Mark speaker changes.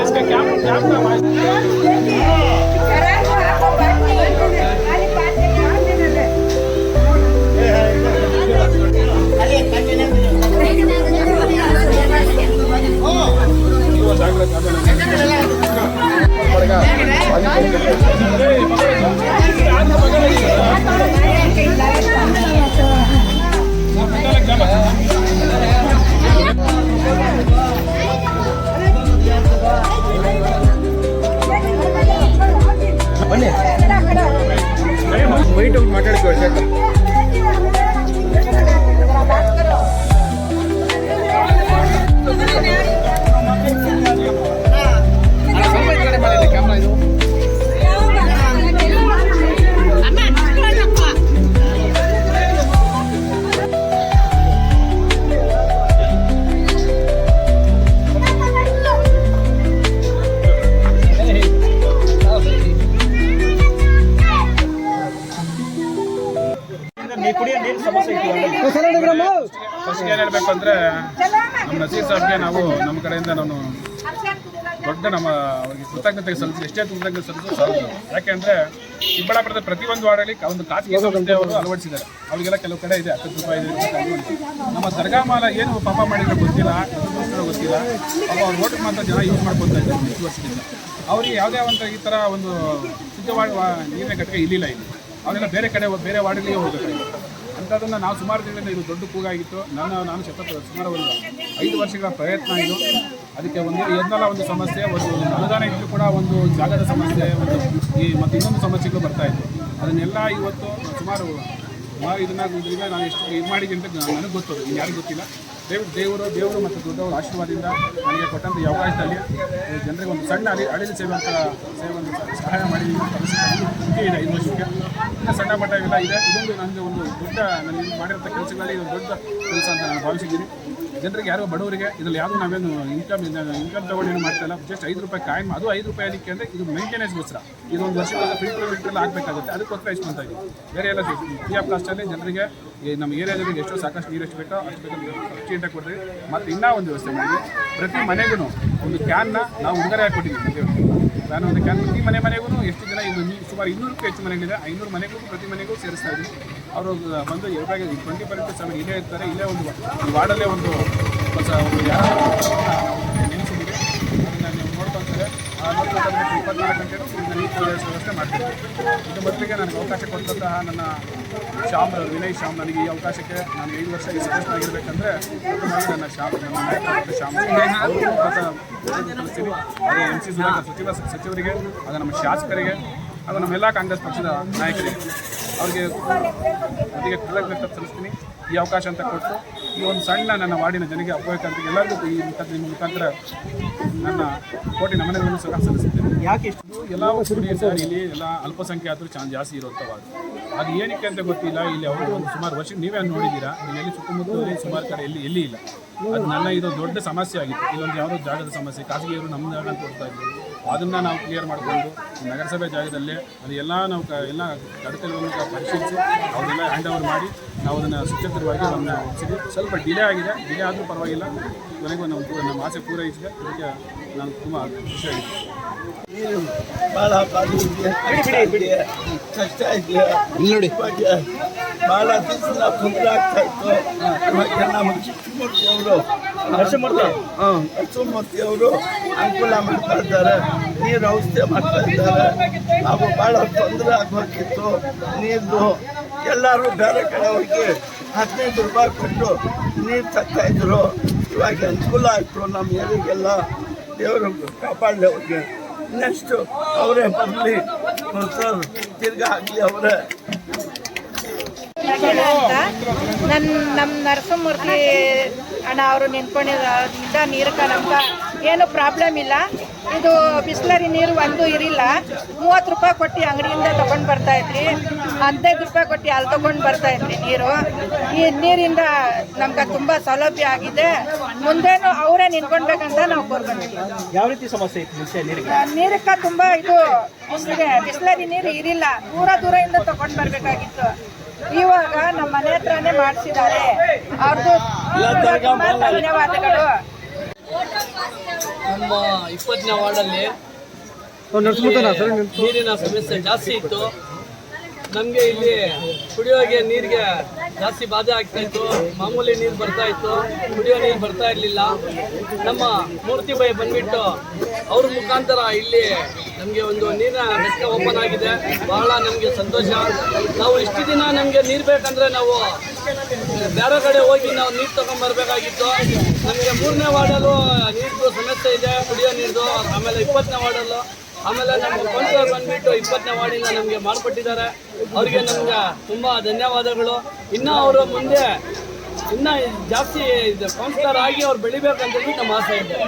Speaker 1: Esse que é a mais.
Speaker 2: ಕುಡಿಯೋ ನೀರು ಸಮಸ್ಯೆ
Speaker 1: ಫಸ್ಟ್ ಏನು ಹೇಳಬೇಕು ಅಂದರೆ ನಮ್ಮ ನಸೀರ್ ಸಾಬ್ಗೆ ನಾವು ನಮ್ಮ ಕಡೆಯಿಂದ ನಾನು ದೊಡ್ಡ ನಮ್ಮ ಅವರಿಗೆ ಕೃತಜ್ಞತೆ ಸಲ್ಲಿಸಿ ಎಷ್ಟೇ ಕೃತಜ್ಞತೆ ಸಲ್ಲಿಸು ಸಾಲದು. ಯಾಕೆಂದರೆ ಚಿಕ್ಕಬಳ್ಳಾಪುರದ ಪ್ರತಿಯೊಂದು ವಾರ್ಡಲ್ಲಿ ಒಂದು ಖಾಸಗಿ ಸಂಸ್ಥೆಯವರು ಅಳವಡಿಸಿದ್ದಾರೆ. ಅವರಿಗೆಲ್ಲ ಕೆಲವು ಕಡೆ ಇದೆ ಹತ್ತು ರೂಪಾಯಿ ನಮ್ಮ ದರ್ಗಾ ಮಾಲ ಏನು ಪಾಪ ಮಾಡಿದ್ರೆ ಗೊತ್ತಿಲ್ಲ ಗೊತ್ತಿಲ್ಲ. ಅವ್ರ ಓಟಿಗೆ ಮಾತ್ರ ಜನ ಯೂಸ್ ಮಾಡ್ಕೊತಾ ಇದ್ದಾರೆ ಇಷ್ಟು ವರ್ಷದಿಂದ. ಅವರಿಗೆ ಯಾವುದೇ ಒಂದು ಈ ಥರ ಒಂದು ಶುದ್ಧವಾದ ವಾ- ನೀರಿನ ಘಟಕ ಇಲ್ಲಿಲ್ಲ ಇಲ್ಲಿ. ಅವರೆಲ್ಲ ಬೇರೆ ಕಡೆ ಬೇರೆ ವಾರ್ಡ್ಗಳಿಗೆ ಹೋಗಬೇಕಾಗಿತ್ತು. ಅಂಥದ್ದನ್ನು ನಾವು ಸುಮಾರು ತಿಂಗಳಿಂದ ಇದು ದೊಡ್ಡ ಕೂಗಾಗಿತ್ತು. ನಾನು ನಾನು ಶತ ಸುಮಾರು ಒಂದು ಐದು ವರ್ಷಗಳ ಪ್ರಯತ್ನ ಇದು. ಅದಕ್ಕೆ ಒಂದು ಎದ್ನೆಲ್ಲ ಒಂದು ಸಮಸ್ಯೆ, ಒಂದು ಅನುದಾನ ಇದ್ದರೂ ಕೂಡ ಒಂದು ಜಾಗದ ಸಮಸ್ಯೆ, ಒಂದು ಈ ಮತ್ತು ಇನ್ನೊಂದು ಸಮಸ್ಯೆಗಳು ಬರ್ತಾ ಇತ್ತು ಅದನ್ನೆಲ್ಲ ಇವತ್ತು ಸುಮಾರು ಸುಮಾರು ಇದನ್ನ ನಾನು ಎಷ್ಟು ಇದು ಮಾಡಿದ್ದೀನಿ ಅಂತ ನನಗೆ ಗೊತ್ತು. ಯಾರಿಗೂ ಗೊತ್ತಿಲ್ಲ. ದಯವಿಟ್ಟು ದೇವರು ದೇವರು ಮತ್ತು ದೊಡ್ಡವರ ಆಶೀರ್ವಾದದಿಂದ ನನಗೆ ಕೊಟ್ಟಂತ ಅವಕಾಶದಲ್ಲಿ ಜನರಿಗೆ ಒಂದು ಸಣ್ಣ ಅಡಿ ಅಡಿಲು ಸೇವೆ ಅಂತ ಸೇವೆ ಸಹಾಯ ಮಾಡಿ ಇದೆ ಐದು ವರ್ಷಕ್ಕೆ. ಇನ್ನು ಸಣ್ಣ ಮಟ್ಟ ಎಲ್ಲ ಇದೆ. ಇದೊಂದು ನನಗೆ ಒಂದು ದೊಡ್ಡ ನನಗೆ ಇದು ಮಾಡಿರೋಂಥ ಕೆಲಸಗಳಲ್ಲಿ ಒಂದು ದೊಡ್ಡ ಕೆಲಸ ಅಂತ ನಾನು ಭಾವಿಸಿದ್ದೀನಿ. ಜನರಿಗೆ ಯಾರೋ ಬಡವರಿಗೆ ಇದರಲ್ಲಿ ಯಾವುದು ನಾವೇನು ಇನ್ಕಮ್ ಇನ್ಕಮ್ ತಗೊಂಡು ಏನು ಮಾಡ್ತಾ ಇಲ್ಲ ಜಸ್ಟ್ ಐದು ರೂಪಾಯಿ ಕಾಯಿನ್ ಅದು ಐದು ರೂಪಾಯಿ ಅದಕ್ಕೆ ಅಂದರೆ ಇದು ಮೇಂಟೆನೆನ್ಸ್ಗೋಸ್ಕರ ಇದು ಇದೊಂದು ವರ್ಷ ಫಿಲ್ಟರ್ ಫಿಲ್ಟರ್ ಎಲ್ಲ ಆಗಬೇಕಾಗುತ್ತೆ. ಅದಕ್ಕೋಸ್ಕರ ಇಷ್ಟು ಅಂತ ಇದೆ ಬೇರೆ ಎಲ್ಲ ಫ್ರೀ ಆಫ್ ಕಾಸ್ಟಲ್ಲಿ ಜನರಿಗೆ ನಮ್ಮ ಏರಿಯಾದಲ್ಲಿ ಎಷ್ಟು ಸಾಕಷ್ಟು ನೀರು ಎಷ್ಟು ಬೇಕೋ ಅಷ್ಟು ಬೇಕು ನೀಟಾಗಿ ಕೊಡ್ತೀವಿ ಮತ್ತು ಇನ್ನೂ ಒಂದು ವ್ಯವಸ್ಥೆ ಮಾಡಿದ್ವಿ ಪ್ರತಿ ಮನೆಗೂ ಒಂದು ಕ್ಯಾನ್ನ ನಾವು ಉಡುಗೊರೆ ಕೊಟ್ಟಿದ್ದೀವಿ ನಾನು ಒಂದು ಕ್ಯಾನ್ ಪ್ರತಿ ಮನೆ ಮನೆಗೂ ಎಷ್ಟು ಜನ ಇದು ಸುಮಾರು ಇನ್ನೂರಕ್ಕೂ ಹೆಚ್ಚು ಮನೆಗಳಿದೆ. ಐನೂರು ಮನೆಗೂ ಪ್ರತಿ ಮನೆಗೂ ಸೇರಿಸ್ತಾ ಇದ್ದೀವಿ ಅವರು ಬಂದು ಎರಡಾಗಿ ಟ್ವೆಂಟಿ ಪರ್ಸೆಂಟ್ ಸಾವಿರ ಇಲ್ಲೇ ಇರ್ತಾರೆ. ಇಲ್ಲೇ ಒಂದು ವಾರ್ಡಲ್ಲೇ ಒಂದು ಹೊಸ ಒಂದು ಯಾರೋ ಇಪ್ಪತ್ನಾಲ್ಕು ಗಂಟೆನೂ ನೀರು ಪೂರೈಸೋ ವ್ಯವಸ್ಥೆ ಮಾಡ್ತೀವಿ ಇದು ಮೊದಲಿಗೆ ನನಗೆ ಅವಕಾಶ ಕೊಟ್ಟಂತಹ ನನ್ನ ಶ್ಯಾಮ್ ವಿನಯ್ ಶ್ಯಾಮ್ ನನಗೆ ಈ ಅವಕಾಶಕ್ಕೆ ನಾನು ಐದು ವರ್ಷ ಈ ಸದಸ್ಯನಾಗಿರ್ಬೇಕಂದ್ರೆ ಪ್ರಥಮವಾಗಿ ನನ್ನ ಶ್ಯಾಮ್ ನನ್ನ ನಾಯಕರಾದ ಶ್ಯಾಮ್ ಕಳಿಸ್ತೀನಿ ಅದೇ ಎಂ ಸಿ ಸಚಿವ ಸಚಿವರಿಗೆ ಅದು ನಮ್ಮ ಶಾಸಕರಿಗೆ ಹಾಗೂ ನಮ್ಮೆಲ್ಲ ಕಾಂಗ್ರೆಸ್ ಪಕ್ಷದ ನಾಯಕರಿಗೆ ಅವರಿಗೆ ಅದಕ್ಕೆ ಕೃತಜ್ಞತೆ ಸಲ್ಲಿಸ್ತೀನಿ ಈ ಅವಕಾಶ ಅಂತ ಕೊಟ್ಟು ಈ ಒಂದು ಸಣ್ಣ ನನ್ನ ವಾರ್ಡಿನ ಜನರಿಗೆ ಅಪಯೋಗಕ್ಕೆ ಎಲ್ಲರಿಗೂ ಈ ಮುಖಾಂತರ ನಿಮ್ಮ ಮುಖಾಂತರ ನನ್ನ ಕೋಟಿ ನಮನೆಗಳನ್ನು ಸಹ ಸಲ್ಲಿಸುತ್ತೇನೆ.
Speaker 2: ಯಾಕೆ ಇಷ್ಟು?
Speaker 1: ಎಲ್ಲ ಇಲ್ಲಿ ಎಲ್ಲ ಅಲ್ಪಸಂಖ್ಯಾತರು ಚಾನ್ ಜಾಸ್ತಿ ಇರುತ್ತವ ಅದು ಏನಕ್ಕೆ ಅಂತ ಗೊತ್ತಿಲ್ಲ ಇಲ್ಲಿ ಅವರು ಒಂದು ಸುಮಾರು ವರ್ಷ ನೀವೇ ನೋಡಿದ್ದೀರಾ? ಇಲ್ಲಿ ಸುತ್ತಮುತ್ತಲಲ್ಲಿ ಸುಮಾರು ಕಡೆ ಎಲ್ಲಿ ಎಲ್ಲಿ ಇಲ್ಲ. ಅದು ನನ್ನ ಇದು ದೊಡ್ಡ ಸಮಸ್ಯೆ ಆಗಿತ್ತು. ಇಲ್ಲೊಂದು ಯಾವುದೋ ಜಾಗದ ಸಮಸ್ಯೆ ಖಾಸಗಿಯವರು ನಮ್ಮ ಜಾಗ ಅಂತ ಕೊಡ್ತಾ ಇದ್ರು. ಅದನ್ನು ನಾವು ಕ್ಲಿಯರ್ ಮಾಡಿಕೊಂಡು ನಗರಸಭೆ ಜಾಗದಲ್ಲೇ ಅದು ಎಲ್ಲ ನಾವು ಕ ಎಲ್ಲ ಕಡತಗಳನ್ನು ಪರಿಶೀಲಿಸಿ ಅವರೆಲ್ಲ ಹ್ಯಾಂಡ್ ಓವರ್ ಮಾಡಿ ನಾವು ಅದನ್ನು ಸುಚಿತ್ರವಾಗಿ ಅದನ್ನು ಒಪ್ಪಿಸಿದ್ವಿ ಸ್ವಲ್ಪ ಡಿಲೇ ಆಗಿದೆ. ಡಿಲೇ ಆದರೂ ಪರವಾಗಿಲ್ಲ. ಕೊನೆಗೂ ನಮ್ಮ ನಮ್ಮ ಆಸೆ ಪೂರೈಸಿದೆ. ಅದಕ್ಕೆ ನಾನು ತುಂಬ
Speaker 3: ಖುಷಿಯಾಗಿದೆ ಭಾಳ ಬಿಡಿ ಕಷ್ಟ ಇದೆ
Speaker 2: ಇಲ್ಲಿ ನೋಡಿ
Speaker 3: ಭಾಳ ದಿವಸ ಆಗ್ತಾ ಇತ್ತು ಅವರು ಹಾಂ ಅವರು ಅನುಕೂಲ ಮಾಡ್ತಾ ಇದ್ದಾರೆ ನೀರು ಔಷಧಿ ಮಾಡ್ತಾ ಇದ್ದಾರೆ ನಾವು ಭಾಳ ತೊಂದರೆ ಆಗೋಗಿತ್ತು ನೀರು ಎಲ್ಲರೂ ಬೇರೆ ಕಡೆ ಹೋಗಿ ಹದಿನೈದು ರೂಪಾಯಿ ಕೊಟ್ಟು ನೀರು ತಗ್ತಾ ಇದ್ರು. ಇವಾಗ ಅನುಕೂಲ ಆಯಿತು ನಮ್ಮ ಏರಿಗೆಲ್ಲ. ದೇವರು ಕಾಪಾಡಲಿ ಅವ್ರಿಗೆ. ನೆಕ್ಸ್ಟು ಅವರೇ ಬರಲಿ. ಸರ್ ತಿರ್ಗಾ ಆಗಲಿ ಅವರೇ.
Speaker 4: ನನ್ನ ನಮ್ಮ ನರಸಿಂಹಮೂರ್ತಿ ಅಣ್ಣ ಅವರು ನಿಂತ್ಕೊಂಡಿದ್ದ ನೀರು ನಮ್ಗೆ ಏನು ಪ್ರಾಬ್ಲಮ್ ಇಲ್ಲ. ಇದು ಬಿಸ್ಲರಿ ನೀರು ಒಂದು ಇರಿಲ್ಲ. ಮೂವತ್ತು ರೂಪಾಯಿ ಕೊಟ್ಟು ಅಂಗಡಿಯಿಂದ ತಗೊಂಡು ಬರ್ತಾ ಇದ್ರಿ ಹದಿನೈದು ರೂಪಾಯಿ ಕೊಟ್ಟು ಅಲ್ಲಿ ತಗೊಂಡು ಬರ್ತಾ ಇದ್ರಿ ನೀರು. ಈ ನೀರಿಂದ ನಮ್ಗೆ ತುಂಬ ಸೌಲಭ್ಯ ಆಗಿದೆ. ಮುಂದೇನು ಅವರೇ ನಿಂತ್ಕೊಳ್ಬೇಕಂತ ನಾವು ಕೋರ್ಕೊಂಡಿದ್ದೀವಿ
Speaker 2: ಯಾವ ರೀತಿ ಸಮಸ್ಯೆ ಇತ್ತು ನೀರಕ್ಕೆ ತುಂಬ
Speaker 4: ನೀರಕ್ಕ ತುಂಬಾ ಇದು ಬಿಸ್ಲರಿ ನೀರು ಇರಿಲ್ಲ. ದೂರ ದೂರದಿಂದ ತಗೊಂಡು ಬರಬೇಕಾಗಿತ್ತು. ಇವಾಗ ನಮ್ಮ ಮನೆ ಹತ್ರನೇ ಮಾಡಿಸಿದ್ದಾರೆ. ಅವ್ರದ್ದು ತುಂಬಾ ಧನ್ಯವಾದಗಳು.
Speaker 5: ನಮ್ಮ ಇಪ್ಪತ್ತನೇ ವಾರ್ಡಲ್ಲಿ ನೀರಿನ ಸಮಸ್ಯೆ ಜಾಸ್ತಿ ಇತ್ತು. ನಮಗೆ ಇಲ್ಲಿ ಕುಡಿಯೋಗೆ ನೀರಿಗೆ ಜಾಸ್ತಿ ಬಾಧೆ ಆಗ್ತಾ ಇತ್ತು. ಮಾಮೂಲಿ ನೀರು ಬರ್ತಾ ಇತ್ತು. ಕುಡಿಯೋ ನೀರು ಬರ್ತಾ ಇರಲಿಲ್ಲ. ನಮ್ಮ ಮೂರ್ತಿ ಬೈ ಬಂದ್ಬಿಟ್ಟು ಅವ್ರ ಮುಖಾಂತರ ಇಲ್ಲಿ ನಮಗೆ ಒಂದು ನೀರಿನ ರಸ್ತೆ ಓಪನ್ ಆಗಿದೆ. ಬಹಳ ನಮಗೆ ಸಂತೋಷ. ನಾವು ಇಷ್ಟು ದಿನ ನಮಗೆ ನೀರು ಬೇಕಂದ್ರೆ ನಾವು ಬೇರೆ ಕಡೆ ಹೋಗಿ ನಾವು ನೀರು ತಗೊಂಡ್ಬರ್ಬೇಕಾಗಿತ್ತು ನಮಗೆ ಮೂರನೇ ವಾರ್ಡಲ್ಲೂ ನೀರ್ದು ಸಮಸ್ಯೆ ಇದೆ, ಕುಡಿಯೋ ನೀರು ಆಮೇಲೆ ಇಪ್ಪತ್ತನೇ ವಾರ್ಡಲ್ಲೂ. ಆಮೇಲೆ ನಮ್ಮ ಕೌನ್ಸಿಲರ್ ಬಂದ್ಬಿಟ್ಟು ಇಪ್ಪತ್ತನೇ ವಾರ್ಡಿಂದ ನಮಗೆ ಮಾಡಿಕೊಟ್ಟಿದ್ದಾರೆ ಅವರಿಗೆ ನಮ್ಗೆ ತುಂಬ ಧನ್ಯವಾದಗಳು. ಇನ್ನೂ ಅವರು ಮುಂದೆ ಇನ್ನೂ ಜಾಸ್ತಿ ಕೌನ್ಸಿಲರ್ ಆಗಿ ಅವ್ರು ಬೆಳಿಬೇಕಂತ ಹೇಳಿ ನಮ್ಮ ಆಸೆ ಇದೆ.